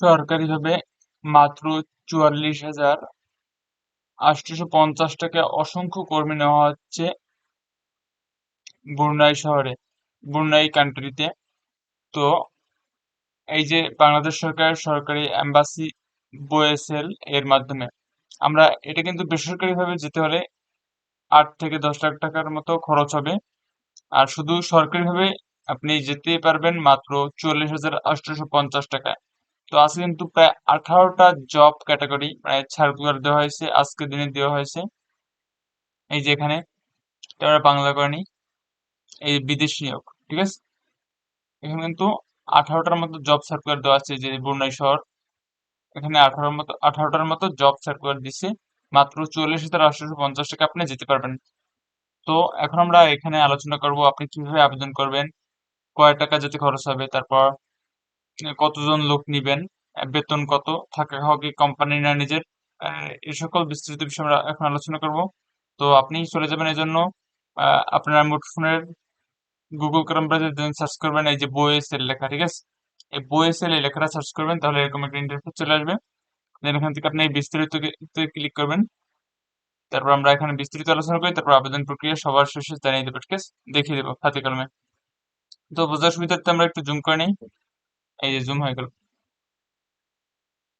সরকারিভাবে মাত্র চুয়াল্লিশ হাজার আটশোশো পঞ্চাশ টাকা অসংখ্য কর্মী নেওয়া হচ্ছে ব্রুনাই শহরে ব্রুনাই কান্ট্রিতে। তো এই যে বাংলাদেশ সরকারের সরকারি এম্বাসি বোয়েসেল এর মাধ্যমে, আমরা এটা কিন্তু বেসরকারিভাবে যেতে হলে আট থেকে দশ লাখ টাকার মতো খরচ হবে। আর শুধু সরকারিভাবে আপনি যেতে পারবেন মাত্র চুয়াল্লিশ হাজার আটশোশো পঞ্চাশ টাকায়। তো আজকে কিন্তু প্রায় আঠারোটা জব ক্যাটাগরি মানে সার্কুলার দেওয়া হয়েছে, আজকের দিনে দেওয়া হয়েছে। এই যে এখানে আমরা বাংলা করেনি এই বিদেশি নিয়োগ, ঠিক আছে? এখানে কিন্তু আঠারোটার মতো জব সার্কুলার দেওয়া আছে যে বরুণাই শহর। এখানে আঠারোর মতো, আঠারোটার মতো জব সার্কুলার দিছে। মাত্র চল্লিশ হাজার আটশোশো পঞ্চাশ টাকা আপনি যেতে পারবেন। তো এখন আমরা এখানে আলোচনা করব, আপনি কীভাবে আবেদন করবেন, কয় টাকা যেতে খরচ হবে, তারপর কতজন লোক নিবেন? বেতন কত? থাকা খাওয়া কি কোম্পানি না নিজের? এই সকল বিস্তৃত বিষয় আমরা এখন আলোচনা করব। তো আপনি চলে যাবেন এই জন্য আপনার মুঠফোনের গুগল ক্রোম ব্রাউজার সার্চ করবেন এই যে বইএসএল লেখা, ঠিক আছে? এই বইএসএল এই লেখাটা সার্চ করবেন, তাহলে এরকম একটা ইন্টারফেস চলে আসবে। দেন এখান থেকে আপনি বিস্তারিত ক্লিক করবেন। তারপর আমরা এখানে বিস্তারিত আলোচনা করি, তারপর আবেদন প্রক্রিয়া সবার শেষে জানিয়ে দেবো, ঠিক আছে? দেখিয়ে দেবো, হাতে কলমে। তো বোঝার সুবিধার্থে আমরা একটু জুম করে নিই। এই যে জুম হয়ে গেল।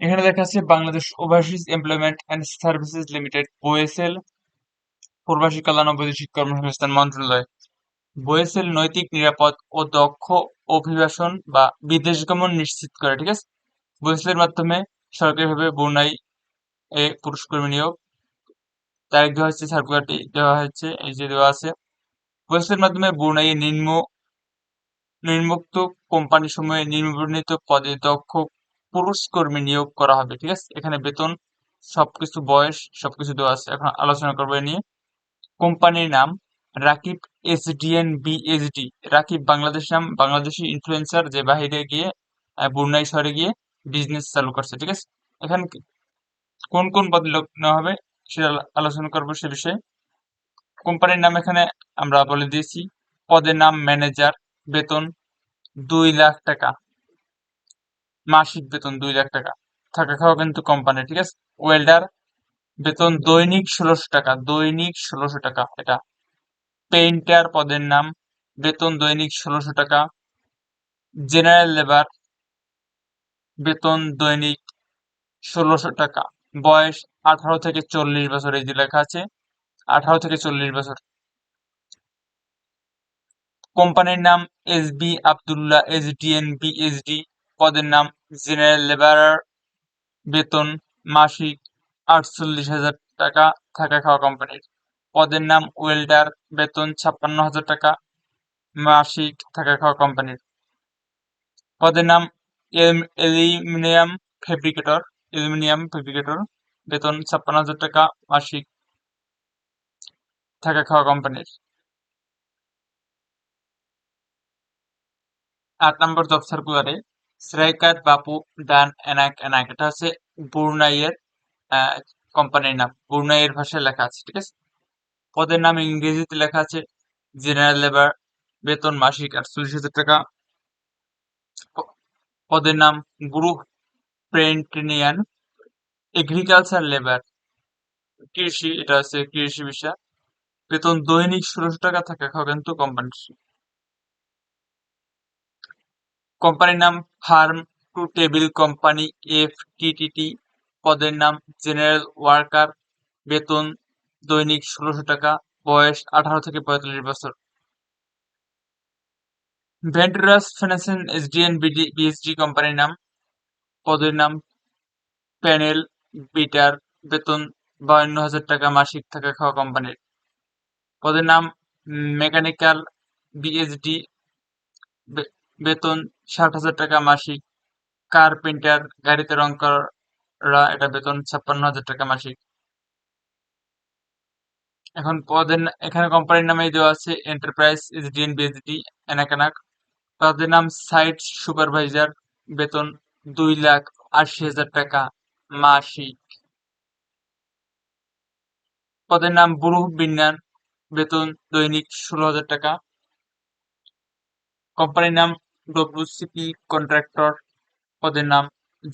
এখানে দেখা যাচ্ছে Bangladesh overseas employment and services limited OSL প্রবাসী কল্যাণ ও বৈদেশিক কর্মসংস্থান মন্ত্রণালয়। বয়েসেল নৈতিক, নিরাপদ ও দক্ষ অভিবাসন বা বিদেশ গমন নিশ্চিত করে, ঠিক আছে? বয়েসেলের মাধ্যমে সরকারিভাবে বুনাই এ পুরুষ কর্মী নিয়োগ তারিখ দেওয়া হচ্ছে সার্কুলারটি দেওয়া হয়েছে, এই যে দেওয়া আছে। বয়েসেলের মাধ্যমে বুনাই নিম্ন নিম্নোক্ত কোম্পানি সময়ে নিম্নবর্ণিত পদে দক্ষ পুরুষ কর্মী নিয়োগ করা হবে, ঠিক আছে? এখানে বেতন, সবকিছু বয়স, সবকিছু দেওয়া আছে। এখন আলোচনা করব এ নিয়ে। কোম্পানির নাম রাকিব এসডিএন বিএসডি। রাকিব বাংলাদেশ নাম, বাংলাদেশি ইনফ্লুয়েন্সার যে বাহিরে গিয়ে বুরনাই শহরে গিয়ে বিজনেস চালু করছে, ঠিক আছে? এখানে কোন কোন পদে লোক নেওয়া হবে সেটা আলোচনা করব সে বিষয়ে। কোম্পানির নাম এখানে আমরা বলে দিয়েছি। পদের নাম ম্যানেজার বেতন দুই লাখ টাকা। মাসিক বেতন দুই লাখ টাকা। থাকা খাওয়া কিন্তু কোম্পানি ঠিক আছে? ওয়েল্ডার বেতন দৈনিক ষোলোশো টাকা, দৈনিক ষোলোশো টাকা এটা। পেইন্টার পদের নাম, বেতন দৈনিক ষোলোশো টাকা। জেনারেল লেবার বেতন দৈনিক ষোলোশো টাকা। বয়স আঠারো থেকে চল্লিশ বছর, এই যে লেখা আছে, আঠারো থেকে চল্লিশ বছর। কোম্পানির নাম S B Abdullah, S D N B, S D পদের নাম জেনারেল লেবারার। বেতন মাসিক আটচল্লিশ হাজার টাকা থাকা খাওয়া কোম্পানির। পদের নাম ওয়েল্ডার, বেতন ছাপ্পান্ন হাজার টাকা মাসিক থাকা খাওয়া কোম্পানির। পদের নাম অ্যালুমিনিয়াম ফেব্রিকেটর অ্যালুমিনিয়াম ফেব্রিকেটর, বেতন ছাপ্পান্ন হাজার টাকা মাসিক থাকা খাওয়া কোম্পানির। আট নম্বর জব সার্কুলারে শ্রাইকার বাপু, ডান এনাক এনাক এটা হচ্ছে বুরনাইয়ের কোম্পানির নাম। বুরনাইয়ের ভাষায় লেখা আছে, ঠিক আছে? পদের নাম ইংরেজিতে লেখা আছে জেনারেল লেবার বেতন, মাসিক আর আটচল্লিশ হাজার টাকা। পদের নাম গ্রুপ প্রেন্টিনিয়ান এগ্রিকালচার লেবার কৃষি, এটা হচ্ছে কৃষি বিষয়। বেতন দৈনিক ষোলোশো টাকা থাকে কিন্তু কোম্পানির কোম্পানির নাম farm to table company F TTT পদের নাম জেনারেল ওয়ার্কার বেতন দৈনিক ষোলোশো টাকা, বয়স আঠারো থেকে পঁয়তাল্লিশ বছর। Venturas financial SDN BD BSD কোম্পানির নাম, পদের নাম প্যানেল বিটার বেতন বাউন্ন হাজার টাকা মাসিক থাকা খাওয়া কোম্পানির পদের নাম মেকানিক্যাল বিএসডি বেতন ষাট হাজার টাকা মাসিক। কার্পেন্টার, গাড়িতে রং করা, এটা বেতন ছাপ্পান্ন হাজার টাকা মাসিক। এখন পদের, এখানে কোম্পানির নামে দেওয়া আছে এন্টারপ্রাইজ এসডিএন বিএসডি এনাকানাক। পদের নাম সাইট সুপারভাইজার বেতন দুই লাখ আশি হাজার টাকা মাসিক। পদের নাম বুরু বিন্যান, বেতন দৈনিক ষোলো হাজার টাকা। কোম্পানির নাম ডব্লিউসিপি কন্ট্রাক্টর পদের নাম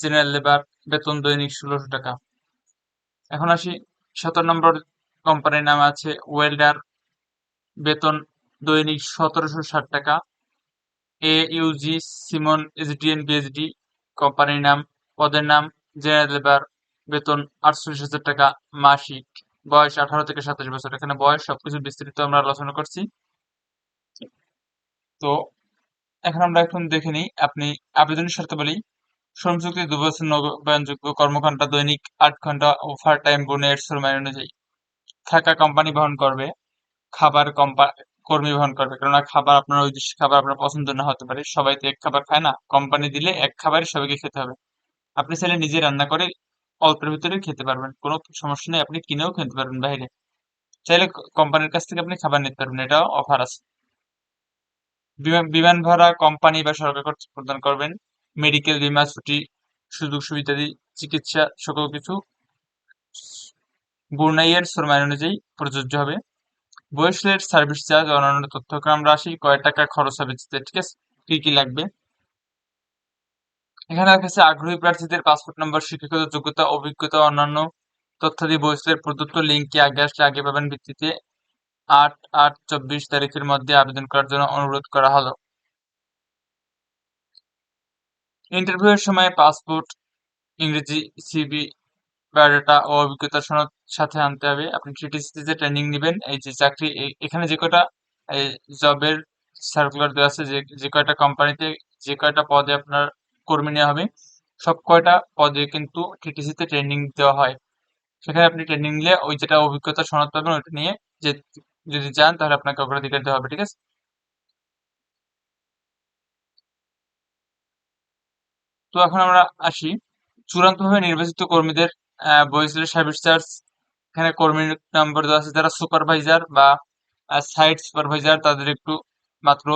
জেনারেল লেবার বেতন দৈনিক ষোলোশো টাকা। এখন আসি সতেরো নম্বর কোম্পানির নাম আছে ওয়েল্ডার বেতন দৈনিক সতেরোশো ষাট টাকা। এ ইউজি সিমন এসডিএন বিএসডি কোম্পানির নাম, পদের নাম জেনারেল লেবার বেতন আটচল্লিশ হাজার টাকা মাসিক। বয়স আঠারো থেকে সাতাশ বছর, এখানে বয়স সবকিছু বিস্তারিত আমরা আলোচনা করছি। তো এখন আমরা এখন দেখে নিই, আপনি আবেদনের শর্তাবলী শ্রম চুক্তি দু বছর নবায়নযোগ্য কর্মঘণ্টা দৈনিক আট ঘণ্টা ওভার টাইম বোনের শ্রমের অনুযায়ী। থাকা কোম্পানি বহন করবে, খাবার কর্মী বহন করবে, কেননা খাবার আপনার ওই খাবার আপনার পছন্দ না হতে পারে, সবাই তো এক খাবার খায় না কোম্পানি দিলে এক খাবারই সবাইকে খেতে হবে। আপনি চাইলে নিজে রান্না করে অল্পের ভিতরে খেতে পারবেন, কোনো সমস্যা নেই, আপনি কিনেও খেতে পারবেন বাইরে। চাইলে কোম্পানির কাছ থেকে আপনি খাবার নিতে পারবেন, এটাও অফার আছে। বিমান ভাড়া কোম্পানি বা সরকার কর্তৃক প্রদান করবেন। মেডিকেল বিমা, ছুটি, সুযোগ সুবিধাদি, চিকিৎসা, সকল কিছু বুনাইয়ের শ্রম অনুযায়ী প্রযোজ্য হবে। বয়সের সার্ভিস চার্জ অন্যান্য তথ্যকে আমরা আসি কয় টাকা খরচ হবে ঠিক আছে? কি কি লাগবে? এখানে কাছে আগ্রহী প্রার্থীদের পাসপোর্ট নম্বর শিক্ষাগত যোগ্যতা, অভিজ্ঞতা, অন্যান্য তথ্যাদি বয়সের প্রদত্ত লিঙ্কে আগে আসলে আগে পাবেন ভিত্তিতে আট আট চব্বিশ তারিখের মধ্যে আবেদন করার জন্য অনুরোধ করা হলো। ইন্টারভিউয়ের সময় পাসপোর্ট, ইংরেজি সিবি বায়োডাটা ও অভিজ্ঞতা সনদ সাথে আনতে হবে। আপনি টিটিসিতে ট্রেনিং নেবেন। এই যে চাকরি এখানে যে কয়টা জবের সার্কুলার দেওয়া আছে, যে যে কয়টা কোম্পানিতে যে কয়টা পদে আপনার কর্মী নেওয়া হবে, সব কয়টা পদে কিন্তু টিটিসিতে ট্রেনিং দেওয়া হয়। সেখানে আপনি ট্রেনিং নিলে ওই যেটা অভিজ্ঞতা সনদ পাবেন, ওইটা নিয়ে যে যদি যান তাহলে আপনাকে অগ্রাধিকার দেওয়া হবে, ঠিক আছে? তো এখন আমরা আসি। চূড়ান্তভাবে নির্বাচিত কর্মীদের বয়সের সার্ভিস চার্জ এখানে কর্মীর নম্বর দেওয়া আছে। যারা সুপারভাইজার বা সাইট সুপারভাইজার, তাদের একটু মাত্র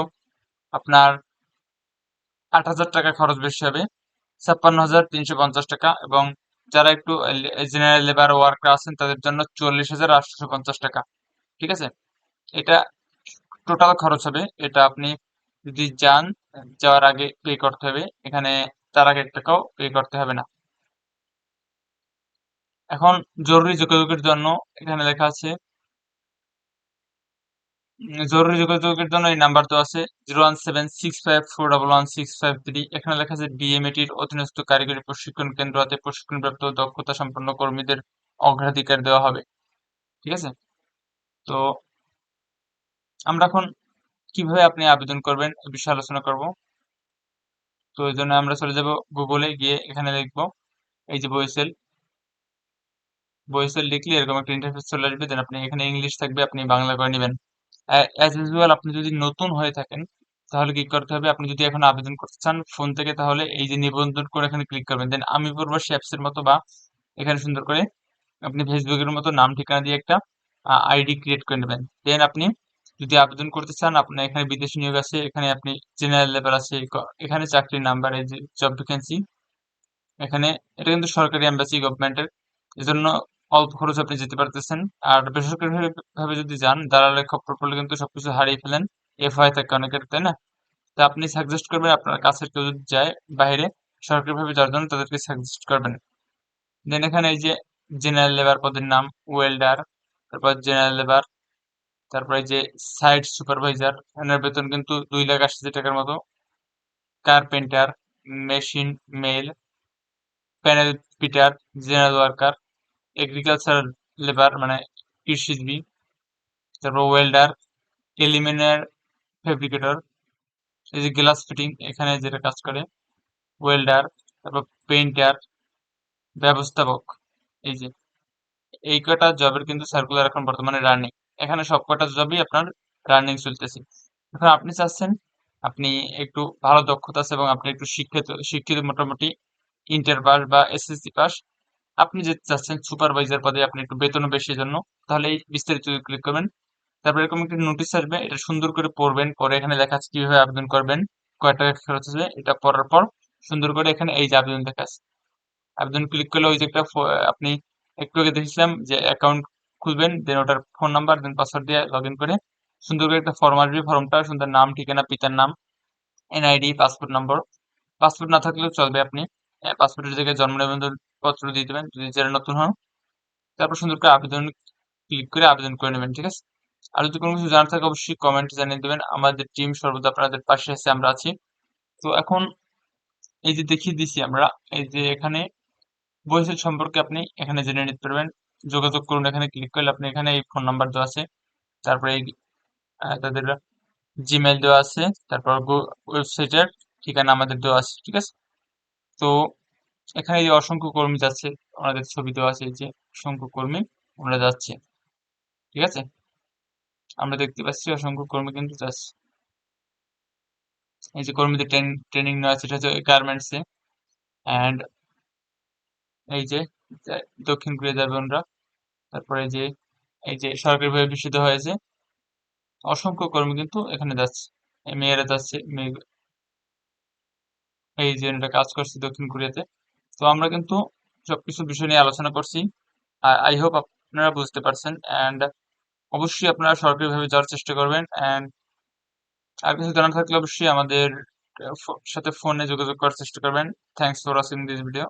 আপনার আট হাজার টাকা খরচ বেশি হবে। ছাপ্পান্ন হাজার তিনশো পঞ্চাশ টাকা এবং যারা একটু জেনারেল লেবার ওয়ার্কার আছেন, তাদের জন্য চল্লিশ হাজার আটশো পঞ্চাশ টাকা। ঠিক আছে? এটা টোটাল খরচ হবে। এটা আপনি যদি যান, যাওয়ার আগে পে করতে হবে। এখানে তার আগে টাকাও পে করতে হবে না। এখন জরুরি যোগাযোগের জন্য এখানে লেখা আছে, জরুরি যোগাযোগের জন্য এই নাম্বার তো আছে zero one seven six five four double one six five three এখানে লেখা আছে বিএমএটির অধীনস্থ কারিগরি প্রশিক্ষণ কেন্দ্র হাতে প্রশিক্ষণপ্রাপ্ত দক্ষতা সম্পন্ন কর্মীদের অগ্রাধিকার দেওয়া হবে। ঠিক আছে? তো আমরা এখন কীভাবে আপনি আবেদন করবেন এ বিষয়ে আলোচনা করব। তো এই জন্য আমরা চলে যাব গুগলে গিয়ে এখানে লিখব, এই যে বইসেল বইসেল লিখলে এরকম একটা ইন্টারফেস চলে আসবে দেন আপনি এখানে ইংলিশ থাকবে, আপনি বাংলা করে নেবেন। অ্যাজ ইউজুয়াল আপনি যদি নতুন হয়ে থাকেন, তাহলে কি করতে হবে, আপনি যদি এখন আবেদন করতে চান ফোন থেকে, তাহলে এই যে নিবন্ধন করে এখানে ক্লিক করবেন। দেন আমি প্রবাসী অ্যাপসের মতো বা এখানে সুন্দর করে আপনি ফেসবুকের মতো নাম ঠিকানা দিয়ে একটা আইডি ক্রিয়েট করে নেবেন। দেন আপনি যদি আবেদন করতে চান, আপনার এখানে বিদেশি নিয়োগ আছে, এখানে আপনি জেনারেল লেভেল আছে এখানে চাকরির নাম্বার এই যে জব ভ্যাকেন্সি এখানে এটা কিন্তু সরকারি এম্বাসি গভর্নমেন্টের এজন্য অল্প খরচ আপনি যেতে পারতেছেন। আর বেসরকারি ভাবে যদি যান দালালের খপ্পর পড়লে কিন্তু সবকিছু হারিয়ে ফেলেন এফআই থাকে অনেকের তাই না? তা আপনি সাজেস্ট করবেন, আপনার কাছের কেউ যদি যায় বাইরে সরকারিভাবে যাওয়ার জন্য, তাদেরকে সাজেস্ট করবেন। দেন এখানে এই যে জেনারেল লেবার পদের নাম ওয়েল্ডার তারপর জেনারেল লেবার তারপরে যে সাইট সুপারভাইজার এনার বেতন কিন্তু দুই লাখ আশি হাজার টাকার মতো। কার্পেন্টার মেশিন মেল প্যানেল পিটার জেনারেল ওয়ার্কার এগ্রিকালচার লেবার মানে কৃষিজীবী, তারপর ওয়েল্ডার এলিমিনার ফেব্রিকেটর এই যে গ্লাস ফিটিং এখানে যেটা কাজ করে ওয়েল্ডার তারপর পেইন্টার ব্যবস্থাপক, এই যে এই কটা জবের কিন্তু সার্কুলার এখন বর্তমানে রানিং এখানে সব কটা জবই আপনার রানিং চলতেছে। এখন আপনি চাচ্ছেন, আপনি একটু ভালো দক্ষতা আছে এবং আপনি একটু শিক্ষিত শিক্ষিত মোটামুটি ইন্টার পাস বা এসএসসি পাস আপনি যে চাচ্ছেন সুপারভাইজার পদে আপনি একটু বেতন বেশি জন্য, তাহলে এই বিস্তারিত ক্লিক করবেন। তারপর এরকম একটি নোটিশ আসবে, এটা সুন্দর করে পড়বেন, পরে এখানে লেখা আছে কীভাবে আবেদন করবেন, কয় টাকা খরচ আসবে এটা পড়ার পর সুন্দর করে এখানে এই যে আবেদন লেখা আছে। আবেদন ক্লিক করলে ওই যে একটা আপনি একটু আগে দেখেছিলাম যে অ্যাকাউন্ট খুলবেন দেন ওটার ফোন নাম্বার দেন পাসওয়ার্ড দিয়ে লগ করে সুন্দর করে একটা ফর্ম আসবে ফর্মটা সুন্দর নাম, ঠিকানা, পিতার নাম এনআইডি পাসপোর্ট নম্বর পাসপোর্ট না থাকলেও চলবে আপনি। পাসপোর্টের জায়গায় জন্ম নিবন্ধন পত্র দিয়ে দেবেন। যদি যারা নতুন হন, তারপর সুন্দর করে আবেদন ক্লিক করে আবেদন করে নেবেন, ঠিক আছে? আর যদি কোনো কিছু জানার থাকে, অবশ্যই কমেন্ট জানিয়ে দেবেন। আমাদের টিম সর্বদা আপনাদের পাশে আছে, আমরা আছি। তো এখন এই যে দেখিয়ে দিছি আমরা, এই যে এখানে বয়সের সম্পর্কে আপনি এখানে জেনে নিতে পারবেন। যোগাযোগ করুন, এখানে ক্লিক করলে আপনি এখানে এই ফোন নাম্বার দেওয়া আছে। তারপরে এই তাদের জিমেল দেওয়া আছে। তারপর ওয়েবসাইটের ঠিকানা আমাদের দেওয়া আছে, ঠিক আছে? তো এখানে যে অসংখ্য কর্মী যাচ্ছে ওনাদের ছবি দেওয়া আছে, এই যে অসংখ্য কর্মী ওনারা যাচ্ছে, ঠিক আছে? আমরা দেখতে পাচ্ছি অসংখ্য কর্মী কিন্তু যাচ্ছে। এই যে কর্মীদের ট্রেনিং নেওয়া আছে এটা হচ্ছে গার্মেন্টস এ। অ্যান্ড এই যে দক্ষিণ কোরিয়া যাবে তারপরে যে, এই যে সরকারিভাবে বিশুদ্ধ হয়েছে, অসংখ্য কর্মী কিন্তু এখানে যাচ্ছে মেয়েরা যাচ্ছে, মেয়ে এই যে এটা কাজ করছে দক্ষিণ কোরিয়াতে। তো আমরা কিন্তু সবকিছু বিষয় নিয়ে আলোচনা করছি। আই হোপ আপনারা বুঝতে পারছেন, অ্যান্ড অবশ্যই আপনারা সরকারিভাবে যাওয়ার চেষ্টা করবেন, অ্যান্ড আর কিছু জানার থাকলে অবশ্যই আমাদের সাথে ফোনে যোগাযোগ করার চেষ্টা করবেন। Thanks for watching this video